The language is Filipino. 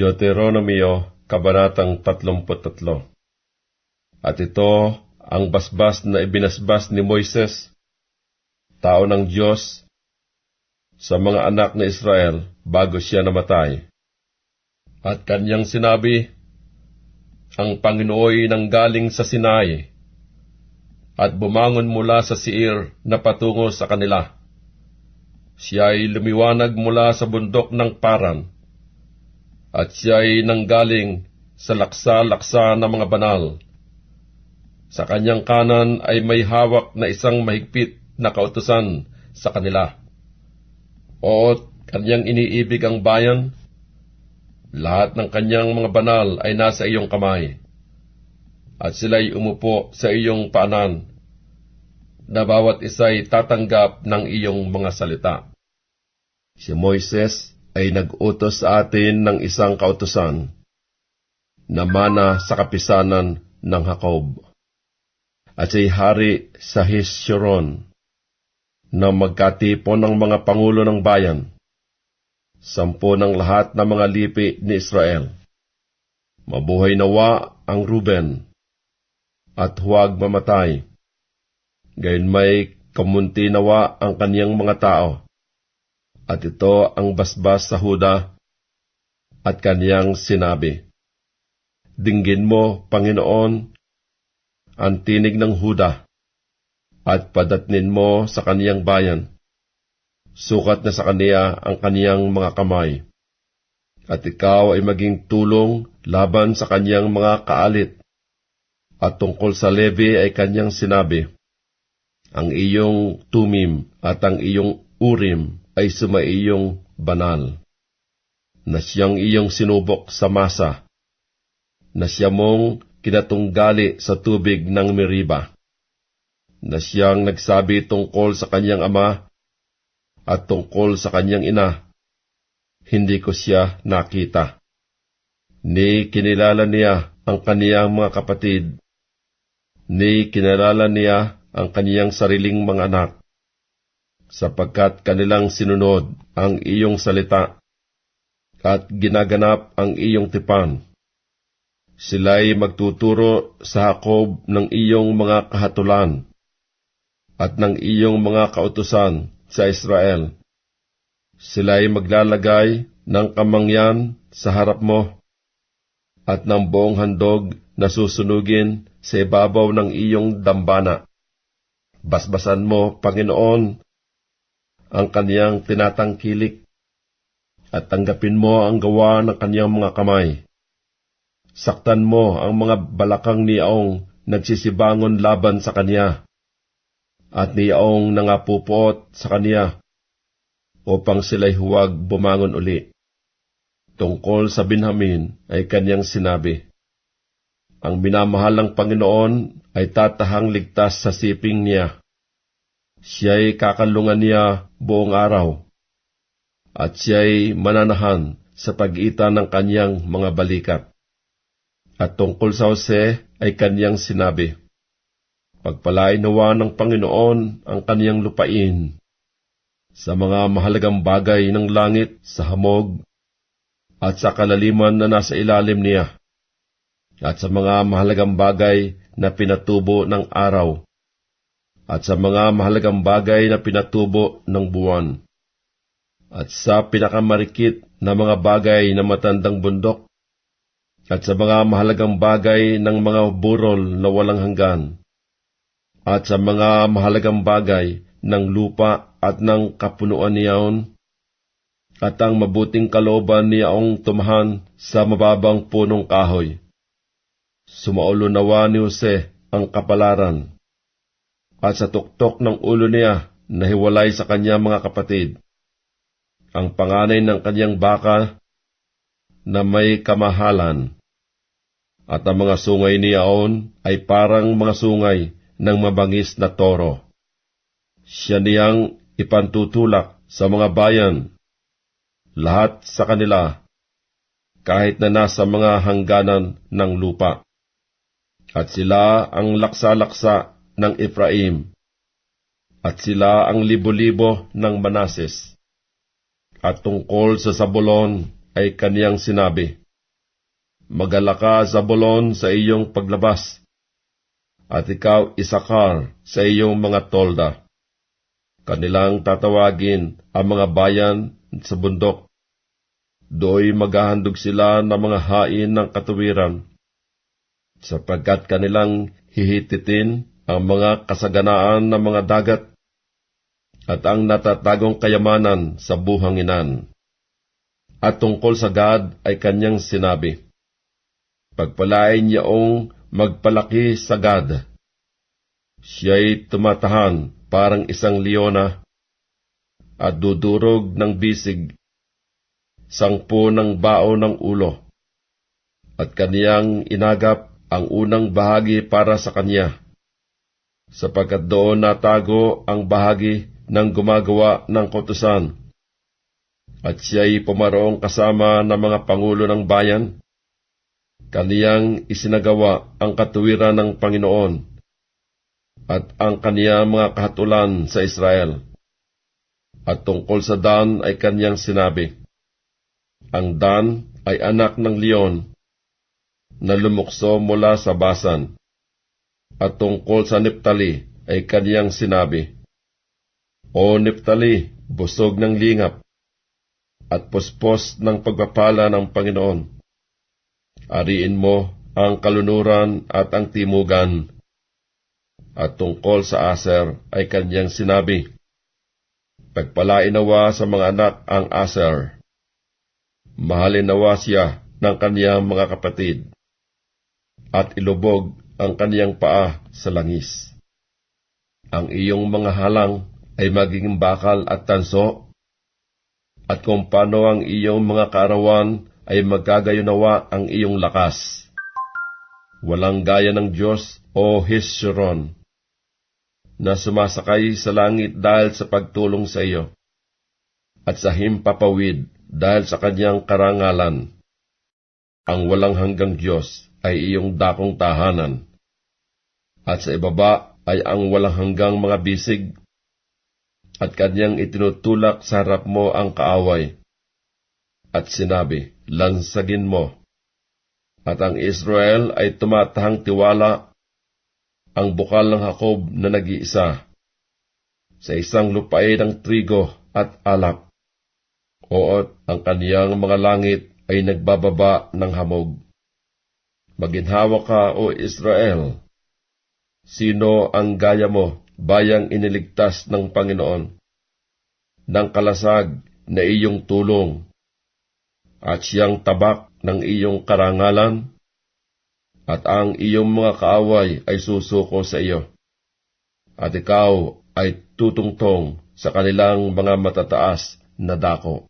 Deuteronomio, Kabanatang 33 At ito ang basbas na ibinasbas ni Moises, tao ng Diyos, sa mga anak na Israel bago siya namatay. At kanyang sinabi, Ang Panginooy nang galing sa Sinai, at bumangon mula sa Seir na patungo sa kanila. Siya ay lumiwanag mula sa bundok ng Paran, at siya ay nanggaling sa laksa-laksa ng mga banal. Sa kanyang kanan ay may hawak na isang mahigpit na kautusan sa kanila. O kanyang iniibig ang bayan, lahat ng kanyang mga banal ay nasa iyong kamay, at sila'y umupo sa iyong paanan, na bawat isa'y tatanggap ng iyong mga salita. Si Moises ay nag-utos sa atin ng isang kautusan na mana sa kapisanan ng Jacob. At siya'y hari sa Hesheron na magkatipon ng mga pangulo ng bayan, sampo ng lahat ng mga lipi ni Israel. Mabuhay nawa ang Ruben, at huwag mamatay. Gayon may kamunti nawa ang kaniyang mga tao, at ito ang basbas sa Huda, at kaniyang sinabi, Dinggin mo, Panginoon, ang tinig ng Huda, at padatnin mo sa kaniyang bayan. Sukat na sa kaniya ang kaniyang mga kamay, at ikaw ay maging tulong laban sa kaniyang mga kaalit. At tungkol sa Levi ay kanyang sinabi, Ang iyong tumim at ang iyong urim ay sumaiyong banal, na siyang iyong sinubok sa masa, na siya mong kinatunggali sa tubig ng Meriba na siyang nagsabi tungkol sa kanyang ama at tungkol sa kanyang ina. Hindi ko siya nakita. Ni kinilala niya ang kaniyang mga kapatid. Ni kinilala niya ang kaniyang sariling mga anak. Sapagkat kanilang sinunod ang iyong salita at ginaganap ang iyong tipan. Sila'y magtuturo sa Hakob ng iyong mga kahatulan at ng iyong mga kautusan sa Israel. Sila'y maglalagay ng kamangyan sa harap mo at ng buong handog na susunugin sa ibabaw ng iyong dambana. Basbasan mo, Panginoon, ang kaniyang tinatangkilik at tanggapin mo ang gawa ng kaniyang mga kamay. Saktan mo ang mga balakang niyaong nagsisibangon laban sa kaniya at niyaong nangapupot sa kaniya upang sila'y huwag bumangon uli. Tungkol sa Binhamin ay kanyang sinabi, Ang minamahalang Panginoon ay tatahang ligtas sa siping niya. Siya'y kakalungan niya buong araw, at siya'y mananahan sa pagitan ng kanyang mga balikat. At tungkol sa Jose ay kanyang sinabi, Pagpalain nawa ng Panginoon ang kaniyang lupain sa mga mahalagang bagay ng langit sa hamog at sa kalaliman na nasa ilalim niya at sa mga mahalagang bagay na pinatubo ng araw at sa mga mahalagang bagay na pinatubo ng buwan. At sa pinakamarikit na mga bagay na matandang bundok. At sa mga mahalagang bagay ng mga burol na walang hanggan. At sa mga mahalagang bagay ng lupa at ng kapunuan niyaon, at ang mabuting kalooban niyaong tumahan sa mababang punong kahoy. Sumaulo nawa ni Jose ang kapalaran, at sa tuktok ng ulo niya nahiwalay sa kanya mga kapatid. Ang panganay ng kanyang baka na may kamahalan, at ang mga sungay niyaon ay parang mga sungay ng mabangis na toro. Siya niyang ipantutulak sa mga bayan, lahat sa kanila, kahit na nasa mga hangganan ng lupa. At sila ang laksa-laksa ng Ephraim, at sila ang libo-libo ng Manases. At tungkol sa Sabulon ay kaniyang sinabi, magalaka Zabulon sa iyong paglabas, at ikaw Isakar sa iyong mga tolda. Kanilang tatawagin ang mga bayan sa bundok. Do'y maghahandog sila ng mga hain ng katuwiran, sapagkat kanilang hihititin ang mga kasaganaan ng mga dagat at ang natatagong kayamanan sa buhanginan. At tungkol sa Gad ay kanyang sinabi, Pagpalain niyaong magpalaki sa Gad. Siya'y tumatahan parang isang leona at dudurog ng bisig, sangpo ng bao ng ulo, at kaniyang inagap ang unang bahagi para sa kanya, sapagkat doon natago ang bahagi ng gumagawa ng kotusan, at siya'y pumaroong kasama ng mga pangulo ng bayan, kaniyang isinagawa ang katuwiran ng Panginoon, at ang kaniyang mga kahatulan sa Israel. At tungkol sa Dan ay kaniyang sinabi, Ang Dan ay anak ng leon na lumukso mula sa basan. At tungkol sa Neptali ay kaniyang sinabi, O Neptali, busog ng lingap, at puspos ng pagpapala ng Panginoon. Ariin mo ang kalunuran at ang timugan. At tungkol sa Aser ay kanyang sinabi, Pagpalain nawa sa mga anak ang Aser. Mahalin nawa siya ng kaniyang mga kapatid, at ilubog ang kaniyang paa sa langis. Ang iyong mga halang ay magiging bakal at tanso, at kung paano ang iyong mga kaarawan ay magkagayunawa ang iyong lakas. Walang gaya ng Diyos o Hesron na sumasakay sa langit dahil sa pagtulong sa iyo, at sa himpapawid dahil sa kanyang karangalan. Ang walang hanggang Diyos ay iyong dakong tahanan, at sa ibaba ay ang walang hanggang mga bisig, at kanyang itinutulak sa harap mo ang kaaway, at sinabi, lansagin mo. At ang Israel ay tumatahang tiwala ang bukal ng Hakob na nag-iisa, sa isang lupain ng trigo at alak. Oot, ang kaniyang mga langit ay nagbababa ng hamog. Maginhawa ka, O Israel! Sino ang gaya mo, bayang iniligtas ng Panginoon? Ng kalasag na iyong tulong, at siyang tabak ng iyong karangalan, at ang iyong mga kaaway ay susuko sa iyo. At ikaw ay tutungtong sa kanilang mga matataas na dako.